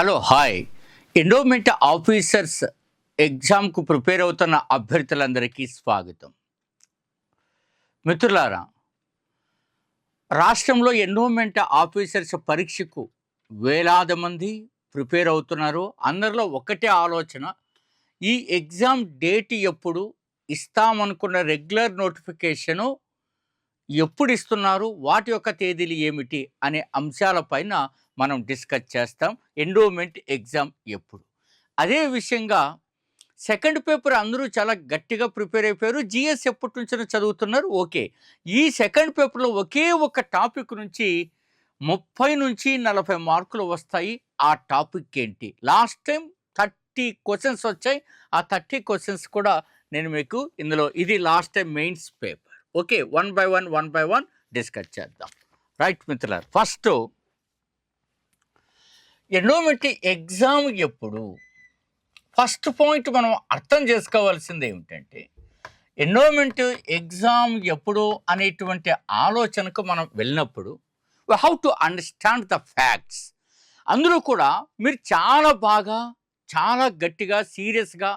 Hello hi. Endowment officers ఎగ్జామ్కు prepare అవుతున్న అభ్యర్థులందరికీ స్వాగతం. మిత్రులారా రాష్ట్రంలో ఎండోమెంట్ ఆఫీసర్స్ పరీక్షకు వేలాది మంది ప్రిపేర్ అవుతున్నారు. అందరిలో ఒకటే ఆలోచన ఈ ఎగ్జామ్ డేట్ ఎప్పుడు ఇస్తామనుకున్న రెగ్యులర్ నోటిఫికేషను ఎప్పుడు ఇస్తున్నారు? వాటి యొక్క తేదీలు ఏమిటి? అనే అంశాలపైన మనం డిస్కస్ చేస్తాం. ఎండోమెంట్ ఎగ్జామ్ ఎప్పుడు. అదే విషయంగా సెకండ్ పేపర్ అందరూ చాలా గట్టిగా ప్రిపేర్ అయిపోయారు. జిఎస్ ఎప్పటి నుంచో చదువుతున్నారు? ఓకే. ఈ సెకండ్ పేపర్లో ఒకే ఒక టాపిక్ నుంచి ముప్పై నుంచి నలభై మార్కులు వస్తాయి. ఆ టాపిక్ ఏంటి? లాస్ట్ టైం థర్టీ క్వశ్చన్స్ వచ్చాయి. ఆ థర్టీ క్వశ్చన్స్ కూడా నేను మీకు ఇందులో ఇది last time mains paper. Okay. One by one one by one discuss చేద్దాం. రైట్ మిత్రులారు ఫస్ట్ ఎండోమెంట్ ఎగ్జామ్ ఎప్పుడు? ఫస్ట్ పాయింట్ మనం అర్థం చేసుకోవాల్సింది ఏమిటంటే ఎండోమెంట్ ఎగ్జామ్ ఎప్పుడు అనేటువంటి ఆలోచనకు మనం వెళ్ళినప్పుడు how to understand the facts అందులో కూడా మీరు చాలా బాగా చాలా గట్టిగా సీరియస్గా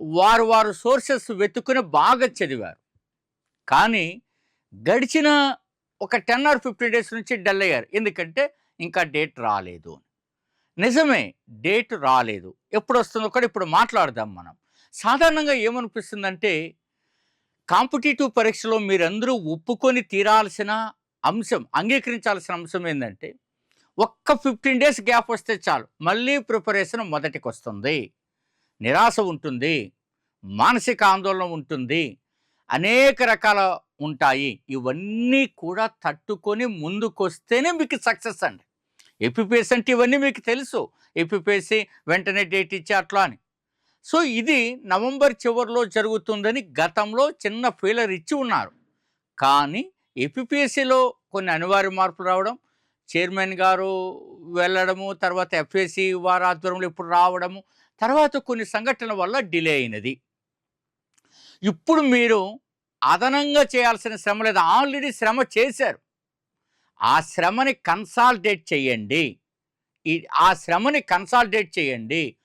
వారు వారు సోర్సెస్ వెతుకుని బాగా చదివారు. కానీ గడిచిన ఒక టెన్ ఆర్ ఫిఫ్టీన్ డేస్ నుంచి డల్ అయ్యారు. ఎందుకంటే ఇంకా డేట్ రాలేదు అని. నిజమే డేట్ రాలేదు. ఎప్పుడు వస్తుందో కూడా ఇప్పుడు మాట్లాడదాం మనం. సాధారణంగా ఏమనిపిస్తుందంటే కాంపిటేటివ్ పరీక్షలో మీరందరూ ఒప్పుకొని తీరాల్సిన అంశం అంగీకరించాల్సిన అంశం ఏంటంటే ఒక్క ఫిఫ్టీన్ డేస్ గ్యాప్ వస్తే చాలు. మళ్ళీ ప్రిపరేషన్ మొదటికి వస్తుంది నిరాశ ఉంటుంది. మానసిక ఆందోళన ఉంటుంది. అనేక రకాల ఉంటాయి. ఇవన్నీ కూడా తట్టుకొని ముందుకొస్తేనే మీకు సక్సెస్ అండి. ఎపిపిఎస్ అంటే ఇవన్నీ మీకు తెలుసు. ఎపిపిఎస్సి వెంటనే డేట్ ఇచ్చి అట్లా అని. సో ఇది నవంబర్ చివరిలో జరుగుతుందని గతంలో చిన్న ఫీలర్ ఇచ్చి ఉన్నారు. కానీ ఎపిపిఎస్సిలో కొన్ని అనివార్య మార్పులు రావడం చైర్మన్ గారు వెళ్ళడము తర్వాత ఎఫ్ఎస్సి వారి ఆధ్వర్యంలో ఇప్పుడు రావడము తర్వాత కొన్ని సంఘటనల వల్ల డిలే అయినది. ఇప్పుడు మీరు అదనంగా చేయాల్సిన శ్రమ లేదు ఆల్రెడీ శ్రమ చేశారు. ఆ శ్రమని కన్సాలిడేట్ చేయండి. ఈ ఆ శ్రమని కన్సాలిడేట్ చేయండి.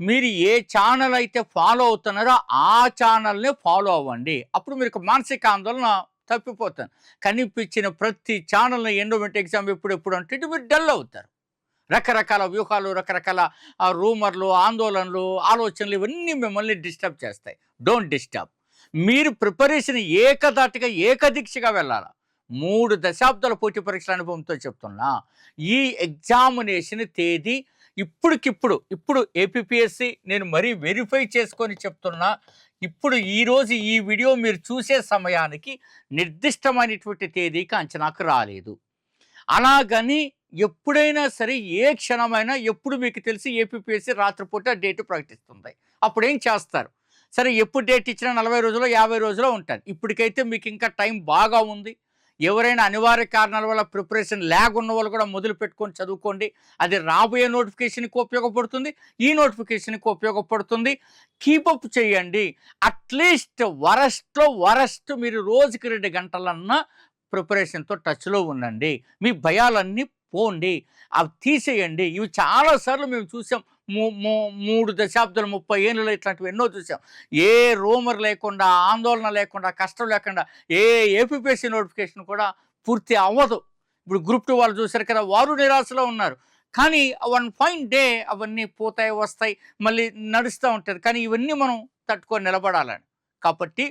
మీరు ఏ ఛానల్ అయితే ఫాలో అవుతున్నారో ఆ ఛానల్ని ఫాలో అవ్వండి. అప్పుడు మీకు మానసిక ఆందోళన తప్పిపోతాను కనిపించిన ప్రతి ఛానల్ని ఎండోమెంట్ ఎగ్జామ్ ఎప్పుడు ఎప్పుడు అంటే మీరు డల్ అవుతారు. రకరకాల వ్యూహాలు రకరకాల రూమర్లు ఆందోళనలు ఆలోచనలు ఇవన్నీ మిమ్మల్ని డిస్టర్బ్ చేస్తాయి. డోంట్ డిస్టర్బ్ మీరు ప్రిపరేషన్ ఏకదాటిగా ఏకదీక్షగా వెళ్ళాలి? మూడు దశాబ్దాల పోటీ పరీక్షల అనుభవంతో చెప్తున్నా ఈ ఎగ్జామినేషన్ తేదీ ఇప్పటికిప్పుడు ఇప్పుడు ఏపీఎస్సి నేను మరీ వెరిఫై చేసుకొని చెప్తున్నా ఇప్పుడు ఈరోజు ఈ వీడియో మీరు చూసే సమయానికి నిర్దిష్టమైనటువంటి తేదీకి అంచనాకు రాలేదు. అలాగని ఎప్పుడైనా సరే ఏ క్షణమైనా ఎప్పుడు మీకు తెలిసి ఏపీఎస్సి రాత్రిపూట డేటు ప్రకటిస్తుంది. అప్పుడు ఏం చేస్తారు? సరే ఎప్పుడు డేట్ ఇచ్చినా నలభై రోజుల్లో యాభై రోజుల్లో ఉంటుంది ఇప్పటికైతే మీకు ఇంకా టైం బాగా ఉంది. ఎవరైనా అనివార్య కారణాల వల్ల ప్రిపరేషన్ ల్యాగ్ ఉన్న వాళ్ళు కూడా మొదలు పెట్టుకొని చదువుకోండి. అది రాబోయే నోటిఫికేషన్కి ఉపయోగపడుతుంది. ఈ నోటిఫికేషన్కి ఉపయోగపడుతుంది. కీపప్ చేయండి. అట్లీస్ట్ వరస్ట్లో వరస్ట్ మీరు రోజుకి రెండు గంటలన్నా ప్రిపరేషన్తో టచ్లో ఉండండి. మీ భయాలన్నీ పోండి. అవి తీసేయండి. ఇవి చాలాసార్లు మేము చూసాం. మూడు దశాబ్దాలు ముప్పై ఏళ్ళలో ఇట్లాంటివి ఎన్నో చూసాం. ఏ రూమర్ లేకుండా ఆందోళన లేకుండా కష్టం లేకుండా ఏ ఏపీపీఎస్సీ నోటిఫికేషన్ కూడా పూర్తి అవ్వదు. ఇప్పుడు గ్రూప్ టూ వాళ్ళు చూసారు కదా వారు నిరాశలో ఉన్నారు. కానీ వన్ పాయింట్ డే అవన్నీ పోతాయి వస్తాయి మళ్ళీ నడుస్తూ ఉంటుంది. కానీ ఇవన్నీ మనం తట్టుకొని నిలబడాలని. కాబట్టి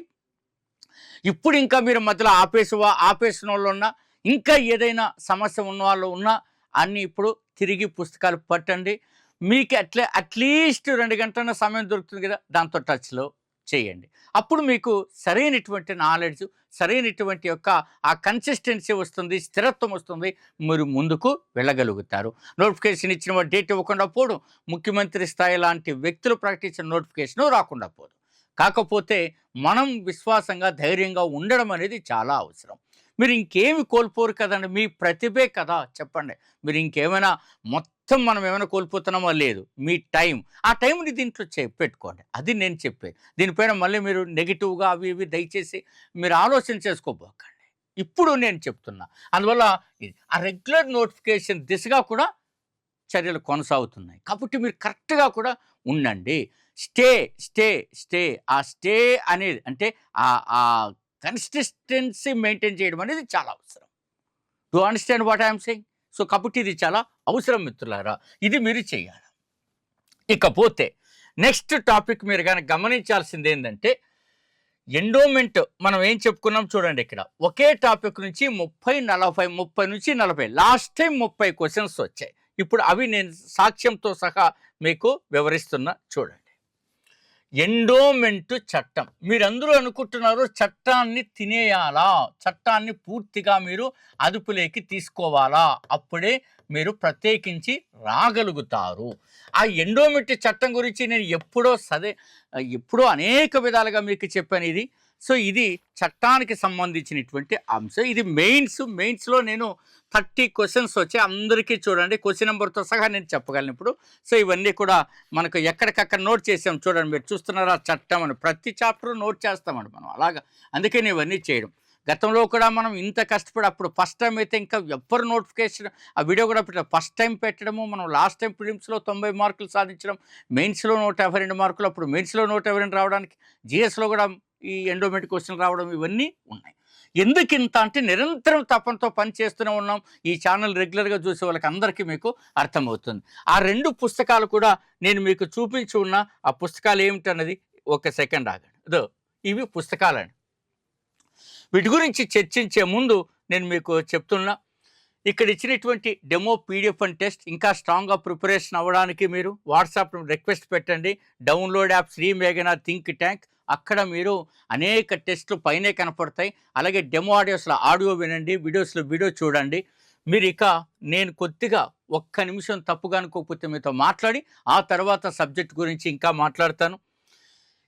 ఇప్పుడు ఇంకా మీరు మధ్యలో ఆపేసువా ఆపేసిన వాళ్ళు ఉన్నా ఇంకా ఏదైనా సమస్య ఉన్న వాళ్ళు ఉన్నా అన్నీ ఇప్పుడు తిరిగి పుస్తకాలు పట్టండి. మీకు అట్లే అట్లీస్ట్ రెండు గంటల సమయం దొరుకుతుంది కదా దాంతో టచ్లో చేయండి. అప్పుడు మీకు సరైనటువంటి నాలెడ్జ్ సరైనటువంటి యొక్క ఆ కన్సిస్టెన్సీ వస్తుంది స్థిరత్వం వస్తుంది మీరు ముందుకు వెళ్ళగలుగుతారు. నోటిఫికేషన్ ఇచ్చిన డేట్ ఇవ్వకుండా పోవడం ముఖ్యమంత్రి స్థాయి లాంటి వ్యక్తులు ప్రకటించిన నోటిఫికేషన్ రాకుండా పోదు. కాకపోతే మనం విశ్వాసంగా ధైర్యంగా ఉండడం అనేది చాలా అవసరం. మీరు ఇంకేమి కోల్పోరు కదండి మీ ప్రతిభే కదా చెప్పండి. మీరు ఇంకేమైనా మొత్తం మొత్తం మనం ఏమైనా కోల్పోతున్నామో లేదు. మీ టైం ఆ టైంని దీంట్లో పెట్టుకోండి. అది నేను చెప్పేది. దీనిపైన మళ్ళీ మీరు నెగిటివ్గా అవి ఇవి దయచేసి మీరు ఆలోచన చేసుకోబోకండి. ఇప్పుడు నేను చెప్తున్నా. అందువల్ల ఇది ఆ రెగ్యులర్ నోటిఫికేషన్ దిశగా కూడా చర్యలు కొనసాగుతున్నాయి. కాబట్టి మీరు కరెక్ట్గా కూడా ఉండండి. Stay stay stay. ఆ స్టే అనేది అంటే ఆ ఆ కన్సిస్టెన్సీ మెయింటైన్ చేయడం అనేది చాలా అవసరం. To understand what I'm saying? So కాబట్టి ఇది చాలా అవసరం మిత్రులారా. ఇది మీరు చేయాలి. ఇకపోతే నెక్స్ట్ టాపిక్ మీరు కానీ గమనించాల్సింది ఏంటంటే ఎండోమెంట్ మనం ఏం చెప్పుకున్నాం చూడండి ఇక్కడ. ఒకే టాపిక్ నుంచి ముప్పై నలభై ముప్పై నుంచి నలభై. లాస్ట్ టైం ముప్పై క్వశ్చన్స్ వచ్చాయి. ఇప్పుడు అవి నేను సాక్ష్యంతో సహా మీకు వివరిస్తున్నా చూడండి. ఎండోమెంట్ చట్టం. మీరందరూ అనుకుంటున్నారు చట్టాన్ని తినేయాలా? చట్టాన్ని పూర్తిగా మీరు అదుపులోకి తీసుకోవాలా? అప్పుడే మీరు ప్రత్యేకించి రాగలుగుతారు. ఆ ఎండోమెంట్ చట్టం గురించి నేను ఎప్పుడో సదే ఎప్పుడో అనేక విధాలుగా మీకు చెప్పాను ఇది. సో ఇది చట్టానికి సంబంధించినటువంటి అంశం. ఇది మెయిన్స్ మెయిన్స్లో నేను థర్టీ క్వశ్చన్స్ వచ్చి అందరికీ చూడండి క్వశ్చన్ నెంబర్తో సహా నేను చెప్పగలను ఇప్పుడు. సో ఇవన్నీ కూడా మనకు ఎక్కడికక్కడ నోట్ చేసాం చూడండి మీరు చూస్తున్నారా చట్టం అని. ప్రతి చాప్టర్ నోట్ చేస్తామండి మనం. అలాగా అందుకే నేను ఇవన్నీ చేయడం. గతంలో కూడా మనం ఇంత కష్టపడి అప్పుడు ఫస్ట్ టైం అయితే ఇంకా ఎవ్వరు నోటిఫికేషన్ ఆ వీడియో కూడా పెట్టడం ఫస్ట్ టైం పెట్టడము మనం లాస్ట్ టైం ప్రిలిమ్స్లో తొంభై మార్కులు సాధించడం మెయిన్స్లో నూట యాభై రెండు మార్కులు అప్పుడు మెయిన్స్లో నూట యాభై రెండు రావడానికి జిఎస్లో కూడా ఈ ఎండోమెంట్ క్వశ్చన్ రావడం ఇవన్నీ ఉన్నాయి. ఎందుకు ఇంత అంటే నిరంతరం తపనతో పని చేస్తూనే ఉన్నాం. ఈ ఛానల్ రెగ్యులర్గా చూసే వాళ్ళకి అందరికీ మీకు అర్థమవుతుంది. ఆ రెండు పుస్తకాలు కూడా నేను మీకు చూపించి ఉన్న ఆ పుస్తకాలు ఏమిటన్నది ఒక సెకండ్ ఆగండి. అదో ఇవి పుస్తకాలండి. వీటి గురించి చర్చించే ముందు నేను మీకు చెప్తున్నా ఇక్కడ ఇచ్చినటువంటి డెమో పీడిఎఫ్ అండ్ టెస్ట్ ఇంకా స్ట్రాంగ్గా ప్రిపరేషన్ అవ్వడానికి మీరు వాట్సాప్ రిక్వెస్ట్ పెట్టండి. డౌన్లోడ్ యాప్ శ్రీ మేఘనా థింక్ ట్యాంక్ అక్కడ మీరు అనేక టెస్ట్లు పైనే కనపడతాయి. అలాగే డెమో ఆడియోస్లో ఆడియో వినండి వీడియోస్లో వీడియో చూడండి. మీరు ఇక నేను కొద్దిగా ఒక్క నిమిషం తప్పుగా అనుకోకపోతే మీతో మాట్లాడి ఆ తర్వాత సబ్జెక్ట్ గురించి ఇంకా మాట్లాడతాను.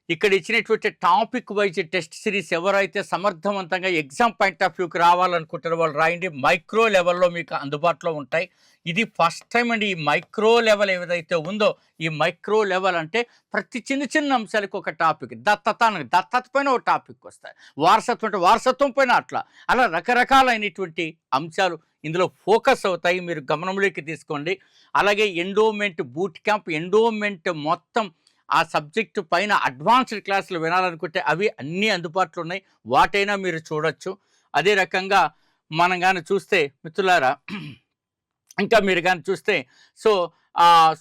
ఇక్కడ ఇచ్చినటువంటి టాపిక్ వైజ్ టెస్ట్ సిరీస్ ఎవరైతే సమర్థవంతంగా ఎగ్జామ్ పాయింట్ ఆఫ్ వ్యూకి రావాలనుకుంటారో వాళ్ళు రాయండి. మైక్రో లెవెల్లో మీకు అందుబాటులో ఉంటాయి. ఇది ఫస్ట్ టైం అండి. ఈ మైక్రో లెవెల్ ఏదైతే ఉందో ఈ మైక్రో లెవెల్ అంటే ప్రతి చిన్న చిన్న అంశాలకు ఒక టాపిక్. దత్తత దత్తత పైన ఒక టాపిక్ వస్తాయి. వారసత్వం అంటే వారసత్వం పైన అట్లా. అలా రకరకాలైనటువంటి అంశాలు ఇందులో ఫోకస్ అవుతాయి. మీరు గమనంలోకి తీసుకోండి. అలాగే ఎండోమెంట్ బూట్ క్యాంప్ ఎండోమెంట్ మొత్తం ఆ సబ్జెక్టు పైన అడ్వాన్స్డ్ క్లాసులు వినాలనుకుంటే అవి అన్నీ అందుబాటులో ఉన్నాయి. వాటైనా మీరు చూడొచ్చు. అదే రకంగా మనం కానీ చూస్తే మిత్రులారా ఇంకా మీరు కానీ చూస్తే సో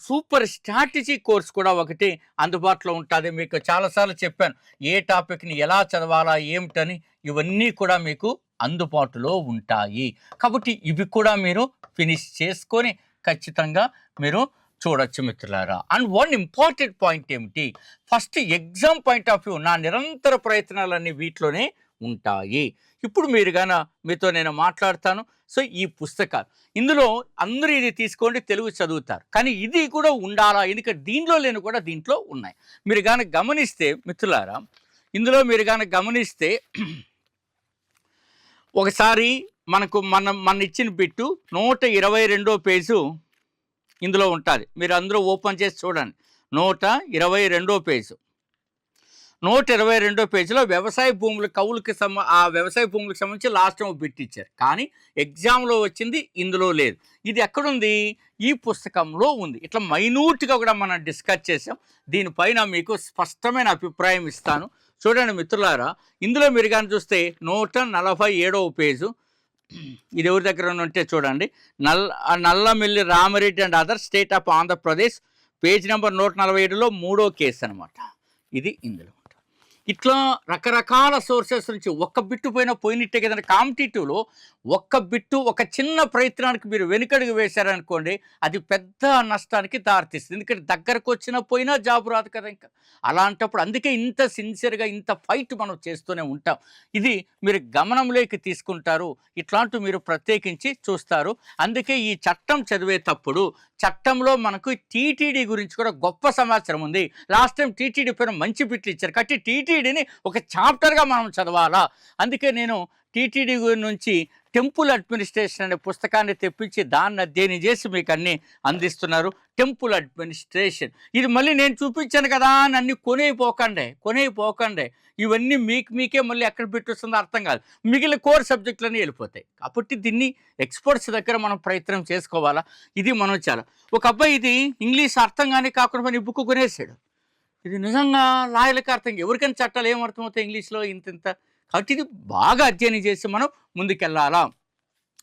సూపర్ స్ట్రాటజీ కోర్స్ కూడా ఒకటి అందుబాటులో ఉంటుంది. మీకు చాలాసార్లు చెప్పాను ఏ టాపిక్ని ఎలా చదవాలా ఏమిటని ఇవన్నీ కూడా మీకు అందుబాటులో ఉంటాయి. కాబట్టి ఇవి కూడా మీరు ఫినిష్ చేసుకొని ఖచ్చితంగా మీరు చూడొచ్చు మిత్రులారా. అండ్ వన్ ఇంపార్టెంట్ పాయింట్ ఏమిటి? First exam point of view నా నిరంతర ప్రయత్నాలన్నీ వీటిలోనే ఉంటాయి. ఇప్పుడు మీరు గాన మీతో నేను మాట్లాడతాను. సో ఈ పుస్తకాలు. ఇందులో అందరూ ఇది తీసుకోండి తెలుగు చదువుతారు. కానీ ఇది కూడా ఉండాలా? ఎందుకంటే దీనిలో లేని కూడా దీంట్లో ఉన్నాయి. మీరు కానీ గమనిస్తే మిత్రులారా ఇందులో మీరు కానీ గమనిస్తే ఒకసారి మనకు మనం మన ఇచ్చిన బిట్టు నూట ఇరవై రెండో పేజు ఇందులో ఉంటుంది. మీరు అందరూ ఓపెన్ చేసి చూడండి. నూట ఇరవై రెండో పేజు. నూట ఇరవై రెండో పేజీలో వ్యవసాయ భూముల కవులకి సంబ ఆ వ్యవసాయ భూములకు సంబంధించి లాస్ట్ టైం పెట్టించారు కానీ ఎగ్జామ్లో వచ్చింది ఇందులో లేదు. ఇది ఎక్కడుంది? ఈ పుస్తకంలో ఉంది. ఇట్లా మైన్యూట్గా కూడా మనం డిస్కస్ చేసాం. దీనిపైన మీకు స్పష్టమైన అభిప్రాయం ఇస్తాను. చూడండి మిత్రులారా ఇందులో మీరు కానీ చూస్తే నూట నలభై ఏడవ పేజు ఇది ఎవరి దగ్గర ఉంటే చూడండి. Null Nallamilli Ramareddy and other state of Andhra Pradesh page number నూట నలభై ఏడులో మూడో కేసు అనమాట ఇది ఇందులో. ఇట్లా రకరకాల సోర్సెస్ నుంచి ఒక్క బిట్టు పోయినా పోయినట్టే కదండి. కాంపిటేటివ్లో ఒక్క బిట్టు ఒక చిన్న ప్రయత్నానికి మీరు వెనుకడుగు వేశారనుకోండి అది పెద్ద నష్టానికి దారితీస్తుంది. ఎందుకంటే దగ్గరకు వచ్చినా పోయినా జాబ్ రాదు కదా ఇంకా. అలాంటప్పుడు అందుకే ఇంత సిన్సియర్గా ఇంత ఫైట్ మనం చేస్తూనే ఉంటాం. ఇది మీరు గమనంలోకి తీసుకుంటారు. ఇట్లాంటివి మీరు ప్రత్యేకించి చూస్తారు. అందుకే ఈ చట్టం చదివేటప్పుడు చట్టంలో మనకు టీటీడీ గురించి కూడా గొప్ప సమాచారం ఉంది. లాస్ట్ టైం టీటీడీ పైన మంచి బిట్లు ఇచ్చారు. కాబట్టి టీటీడీని ఒక చాప్టర్గా మనం చదవాలా? అందుకే నేను టీటీడీ నుంచి టెంపుల్ అడ్మినిస్ట్రేషన్ అనే పుస్తకాన్ని తెప్పించి దాన్ని అధ్యయనం చేసి మీకు అన్ని అందిస్తున్నారు. Temple administration. ఇది మళ్ళీ నేను చూపించాను కదా అని అన్ని కొనేయిపోకండి కొనేయిపోకండి. ఇవన్నీ మీకు మీకే మళ్ళీ ఎక్కడ పెట్టొస్తుందో అర్థం కాదు. మిగిలిన కోర్ సబ్జెక్టులన్నీ వెళ్ళిపోతాయి. కాబట్టి దీన్ని ఎక్స్పర్ట్స్ దగ్గర మనం ప్రయత్నం చేసుకోవాలా? ఇది మనం చాలా. ఒక అబ్బాయి ఇది ఇంగ్లీష్ అర్థం కానీ కాకుండా ఈ బుక్ కొనేసాడు. ఇది నిజంగా లాయలకు అర్థం. ఎవరికైనా చట్టాలు ఏం అర్థమవుతాయి ఇంగ్లీష్లో? ఇంత ఇంత కాబట్టి ఇది బాగా అధ్యయనం చేసి మనం ముందుకెళ్ళాలా.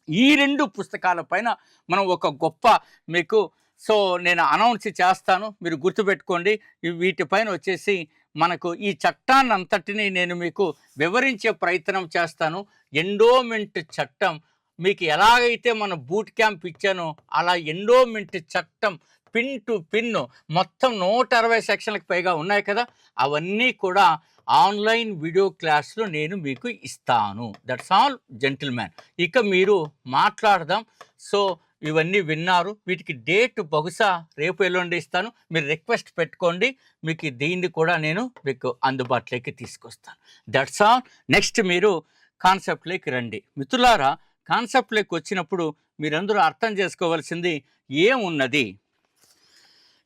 ఈ రెండు పుస్తకాల పైన మనం ఒక గొప్ప మీకు సో నేను అనౌన్స్ చేస్తాను. మీరు గుర్తుపెట్టుకోండి. వీటిపైన వచ్చేసి మనకు ఈ చట్టాన్ని అంతటిని నేను మీకు వివరించే ప్రయత్నం చేస్తాను. ఎండోమెంట్ చట్టం మీకు ఎలాగైతే మన బూట్ క్యాంప్ ఇచ్చానో అలా ఎండోమెంట్ చట్టం పిన్ టు పిన్ మొత్తం నూట అరవై సెక్షన్లకు పైగా ఉన్నాయి కదా. అవన్నీ కూడా ఆన్లైన్ వీడియో క్లాస్లో నేను మీకు ఇస్తాను. దట్స్ ఆల్ జెంటిల్మ్యాన్ ఇక మీరు మాట్లాడదాం. సో ఇవన్నీ విన్నారు. వీటికి డేట్ బహుశా రేపు ఎల్లుండి ఇస్తాను. మీరు రిక్వెస్ట్ పెట్టుకోండి. మీకు దీన్ని కూడా నేను మీకు అందుబాటులోకి తీసుకొస్తాను. దట్స్ ఆల్ నెక్స్ట్ మీరు కాన్సెప్ట్లోకి రండి. మిత్రులారా కాన్సెప్ట్లోకి వచ్చినప్పుడు మీరందరూ అర్థం చేసుకోవాల్సింది ఏమున్నది?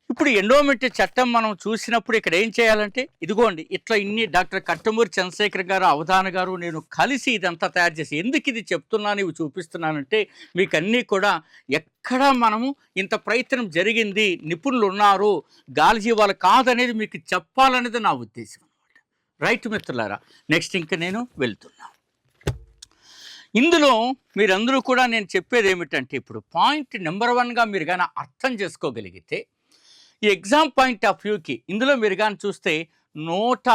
ఇప్పుడు ఎండోమెంట్ చట్టం మనం చూసినప్పుడు ఇక్కడ ఏం చేయాలంటే ఇదిగోండి ఇట్లా ఇన్ని డాక్టర్ కట్టమూరి చంద్రశేఖర్ గారు అవధాన గారు నేను కలిసి ఇదంతా తయారు చేసి ఎందుకు ఇది చెప్తున్నాను ఇవి చూపిస్తున్నానంటే మీకు అన్నీ కూడా ఎక్కడ మనము ఇంత ప్రయత్నం జరిగింది నిపుణులు ఉన్నారు గాలి జీవాలు కాదనేది మీకు చెప్పాలనేది నా ఉద్దేశం అనమాట రైట్ మిత్రులారా నెక్స్ట్ ఇంకా నేను వెళ్తున్నా. ఇందులో మీరందరూ కూడా నేను చెప్పేది ఏమిటంటే ఇప్పుడు పాయింట్ నెంబర్ వన్గా మీరు కానీ అర్థం చేసుకోగలిగితే ఈ ఎగ్జామ్ పాయింట్ ఆఫ్ వ్యూకి ఇందులో మీరు కానీ చూస్తే నూట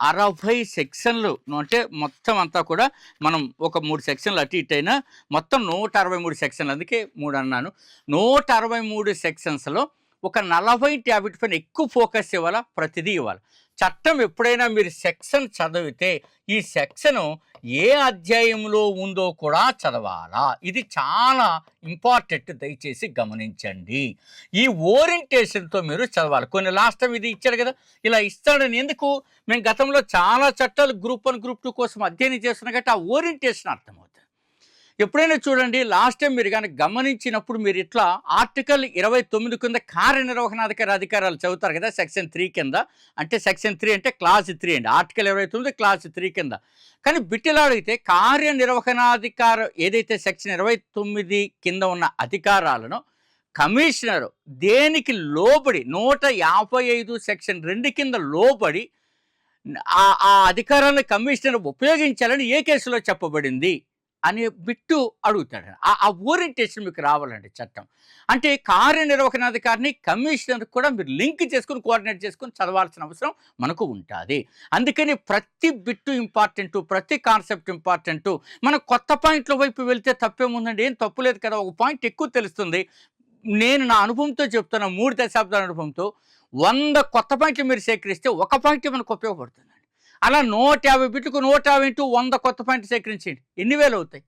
అరవై సెక్షన్లు అంటే మొత్తం అంతా కూడా మనం ఒక మూడు సెక్షన్లు అటు ఇటు అయినా మొత్తం నూట అరవై మూడు సెక్షన్లు. అందుకే మూడు అన్నాను. నూట అరవై మూడు సెక్షన్స్లో ఒక నలభై ట్యాబ్లెట్ పైన ఎక్కువ ఫోకస్ ఇవ్వాలా? ప్రతిదీ ఇవ్వాలి? చట్టం ఎప్పుడైనా మీరు సెక్షన్ చదివితే ఈ సెక్షన్ ఏ అధ్యాయంలో ఉందో కూడా చదవాలా? ఇది చాలా ఇంపార్టెంట్ దయచేసి గమనించండి. ఈ ఓరియంటేషన్తో మీరు చదవాలి. కొన్ని లాస్ట్ టైం ఇది ఇచ్చారు కదా? ఇలా ఇస్తాడని ఎందుకు? మేము గతంలో చాలా చట్టాలు గ్రూప్ వన్ గ్రూప్ టూ కోసం అధ్యయనం చేస్తున్నాం కాబట్టి ఆ ఓరియంటేషన్ అర్థం ఎప్పుడైనా చూడండి లాస్ట్ టైం మీరు కానీ గమనించినప్పుడు మీరు ఇట్లా ఆర్టికల్ ఇరవై తొమ్మిది కింద కార్యనిర్వహణాధికార అధికారాలు చదువుతారు కదా సెక్షన్ త్రీ కింద. అంటే సెక్షన్ త్రీ అంటే క్లాస్ త్రీ అండి. ఆర్టికల్ ఇరవై తొమ్మిది క్లాస్ త్రీ కింద. కానీ బిట్టిలో అడిగితే కార్యనిర్వహణాధికారం ఏదైతే సెక్షన్ ఇరవై తొమ్మిది కింద ఉన్న అధికారాలను కమిషనర్ దేనికి లోబడి నూట యాభై ఐదు సెక్షన్ రెండు కింద లోబడి ఆ ఆ అధికారాన్ని కమిషనర్ ఉపయోగించాలని ఏ కేసులో చెప్పబడింది? అనే బిట్టు అడుగుతాడు ఆ ఓరియంటేషన్ మీకు రావాలండి చట్టం. అంటే కార్యనిర్వహణాధికారిని కమిషనర్ కూడా మీరు లింక్ చేసుకుని కోఆర్డినేట్ చేసుకుని చదవాల్సిన అవసరం మనకు ఉంటుంది. అందుకని ప్రతి బిట్టు ఇంపార్టెంటు ప్రతి కాన్సెప్ట్ ఇంపార్టెంటు మనం కొత్త పాయింట్ల వైపు వెళ్తే తప్పేముందండి? ఏం తప్పులేదు కదా ఒక పాయింట్ ఎక్కువ తెలుస్తుంది. నేను నా అనుభవంతో చెప్తున్నా మూడు దశాబ్దాల అనుభవంతో వంద కొత్త పాయింట్లు మీరు సేకరిస్తే ఒక పాయింట్ మనకు ఉపయోగపడుతుంది. అలా నూట యాభై బిట్లకు నూట యాభై ఇంటూ వంద కొత్త పాయింట్లు సేకరించండి ఎన్ని వేలు అవుతాయి?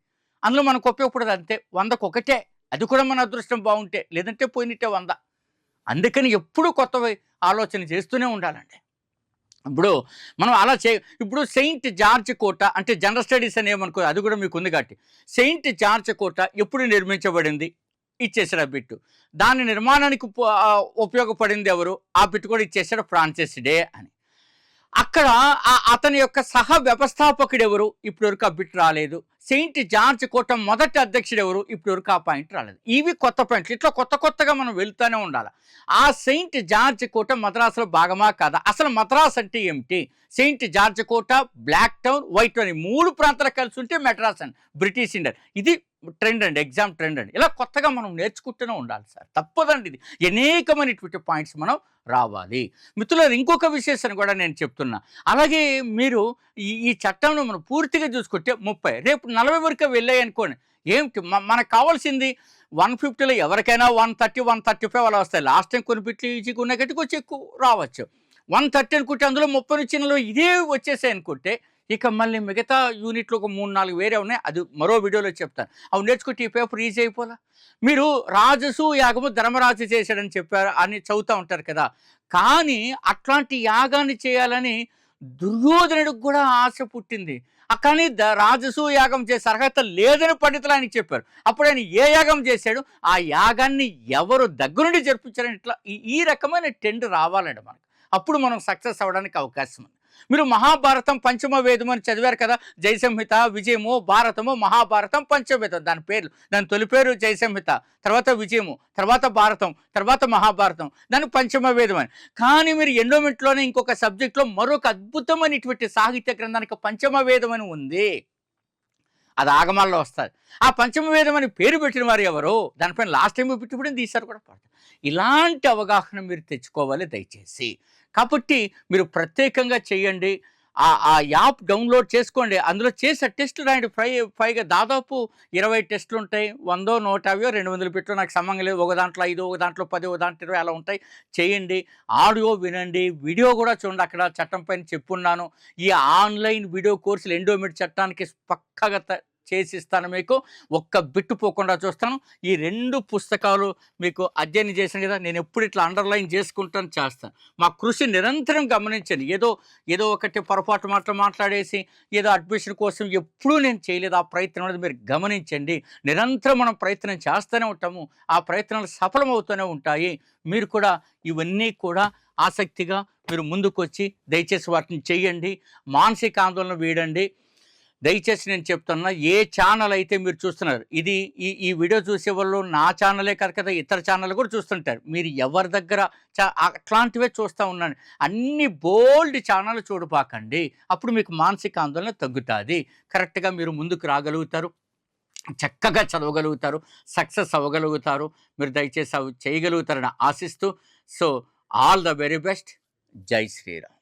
అందులో మనకు ఉపయోగపడదు అంతే. వందకు ఒకటే. అది కూడా మన అదృష్టం బాగుంటే లేదంటే పోయినట్టే వంద. అందుకని ఎప్పుడూ కొత్తవి ఆలోచన చేస్తూనే ఉండాలండి. ఇప్పుడు మనం అలా చే ఇప్పుడు సెయింట్ జార్జ్ కోట అంటే జనరల్ స్టడీస్ అని ఏమనుకో అది కూడా మీకు ఉంది కాబట్టి సెయింట్ జార్జ్ కోట ఎప్పుడు నిర్మించబడింది? ఇచ్చేసాడు ఆ బిట్టు. దాని నిర్మాణానికి ఉపయోగపడింది ఎవరు? ఆ బిట్టు కూడా ఇచ్చేసాడు ఫ్రాన్సిస్ డే అని. అక్కడ అతని యొక్క సహ వ్యవస్థాపకుడు ఎవరు ఇప్పటివరకు ఆ బిట్ రాలేదు. సెయింట్ జార్జ్ కోట మొదటి అధ్యక్షుడు ఎవరు ఇప్పటివరకు ఆ పాయింట్ రాలేదు. ఇవి కొత్త పాయింట్లు. ఇట్లా కొత్త కొత్తగా మనం వెళ్తూనే ఉండాలి. ఆ సెయింట్ జార్జ్ కోట మద్రాసులో భాగమా కాదా? అసలు మద్రాస్ అంటే ఏమిటి? సెయింట్ జార్జ్ కోట బ్లాక్ టౌన్ వైట్ టౌన్ మూడు ప్రాంతాలు కలిసి ఉంటే మెడ్రాస్ అండ్ బ్రిటిష్ ఇండియా. ఇది ట్రెండ్ అండి ఎగ్జామ్ ట్రెండ్ అండి. ఇలా కొత్తగా మనం నేర్చుకుంటూనే ఉండాలి సార్. తప్పదండి ఇది. అనేకమైనటువంటి పాయింట్స్ మనం రావాలి. మిత్రులారు ఇంకొక విశేషాన్ని కూడా నేను చెప్తున్నా. అలాగే మీరు ఈ ఈ చట్టంలో మనం పూర్తిగా చూసుకుంటే ముప్పై రేపు నలభై వరకు వెళ్ళాయి అనుకోండి. ఏమిటి? మనకు కావాల్సింది వన్ ఫిఫ్టీలో ఎవరికైనా one thirty one thirty five అలా వస్తాయి. లాస్ట్ టైం కొన్ని బిట్లు ఈజీగా ఉన్నాయి కట్టి కొంచెం ఎక్కువ రావచ్చు. వన్ థర్టీ అనుకుంటే అందులో ముప్పై నుంచి ఇదే వచ్చేసాయి అనుకుంటే ఇక మళ్ళీ మిగతా యూనిట్లు ఒక మూడు నాలుగు వేరే ఉన్నాయి. అది మరో వీడియోలో చెప్తాను. అవి నేర్చుకుంటే ఈ పేపర్ ఈజీ అయిపోలా? మీరు రాజసు యాగము ధర్మరాజు చేశాడని చెప్పారు అని చదువుతూ ఉంటారు కదా. కానీ అట్లాంటి యాగాన్ని చేయాలని దుర్యోధనుడికి కూడా ఆశ పుట్టింది. కానీ ద రాజసూయ యాగం చేసే అర్హత లేదని పండితులు ఆయనకి చెప్పారు. అప్పుడు ఆయన ఏ యాగం చేశాడు? ఆ యాగాన్ని ఎవరు దగ్గరుండి జరిపించారని ఇట్లా ఈ రకమైన టెండ్ రావాలండి మనకు. అప్పుడు మనం సక్సెస్ అవ్వడానికి అవకాశం ఉంది. మీరు మహాభారతం పంచమ వేదం అని చదివారు కదా? జయసంహిత విజయము భారతము మహాభారతం పంచమవేదం దాని పేర్లు దాని తొలి పేరు జయసంహిత తర్వాత విజయము తర్వాత భారతం తర్వాత మహాభారతం. దాని పంచమ వేదం అని. కానీ మీరు ఎండోమెంట్లోనే ఇంకొక సబ్జెక్ట్లో మరొక అద్భుతమైనటువంటి సాహిత్య గ్రంథానికి పంచమ వేదం అని ఉంది. అది ఆగమాల్లో వస్తుంది. ఆ పంచమ వేదం అని పేరు పెట్టిన వారు ఎవరు? దానిపైన లాస్ట్ టైం పెట్టుబడి తీశారు కూడా. పడతారు ఇలాంటి అవగాహన మీరు తెచ్చుకోవాలి దయచేసి. కాబట్టి మీరు ప్రత్యేకంగా చేయండి. ఆ యాప్ డౌన్లోడ్ చేసుకోండి. అందులో చేసే టెస్టులు రాయండి. పై పైగా దాదాపు ఇరవై టెస్టులు ఉంటాయి. వందో నూట యాభై రెండు వందలు పెట్టు నాకు సంబంధం లేదు. ఒక దాంట్లో ఐదు ఒక దాంట్లో పది ఒక దాంట్లో ఇరవై అలా ఉంటాయి. చేయండి. ఆడియో వినండి. వీడియో కూడా చూడండి. అక్కడ చట్టం పైన చెప్పున్నాను. ఈ ఆన్లైన్ వీడియో కోర్సులు ఎండోమెంట్ చట్టానికి పక్కగా త- చేసిస్తాను మీకు. ఒక్క బిట్టు పోకుండా చూస్తాను. ఈ రెండు పుస్తకాలు మీకు అధ్యయనం చేశాను కదా నేను ఎప్పుడు ఇట్లా అండర్లైన్ చేసుకుంటాను చేస్తాను. మా కృషి నిరంతరం గమనించండి. ఏదో ఏదో ఒకటి పొరపాటు మాటలు మాట్లాడేసి ఏదో అడ్మిషన్ కోసం ఎప్పుడూ నేను చేయలేదు. ఆ ప్రయత్నం అనేది మీరు గమనించండి. నిరంతరం మనం ప్రయత్నం చేస్తూనే ఉంటాము. ఆ ప్రయత్నాలు సఫలమవుతూనే ఉంటాయి. మీరు కూడా ఇవన్నీ కూడా ఆసక్తిగా మీరు ముందుకు వచ్చి దయచేసి వాటిని చేయండి. మానసిక ఆందోళన వీడండి. దయచేసి నేను చెప్తున్నా ఏ ఛానల్ అయితే మీరు చూస్తున్నారు ఇది ఈ ఈ వీడియో చూసే వాళ్ళు నా ఛానలే కాదు కదా ఇతర ఛానల్ కూడా చూస్తుంటారు. మీరు ఎవరి దగ్గర చా అట్లాంటివే చూస్తూ ఉన్నాను అన్ని బోల్డ్ ఛానల్ చూడపాకండి అప్పుడు మీకు మానసిక ఆందోళన తగ్గుతుంది. కరెక్ట్గా మీరు ముందుకు రాగలుగుతారు. చక్కగా చదవగలుగుతారు. సక్సెస్ అవ్వగలుగుతారు. మీరు దయచేసి అవి చేయగలుగుతారని ఆశిస్తూ so all the very best. జై శ్రీరామ్.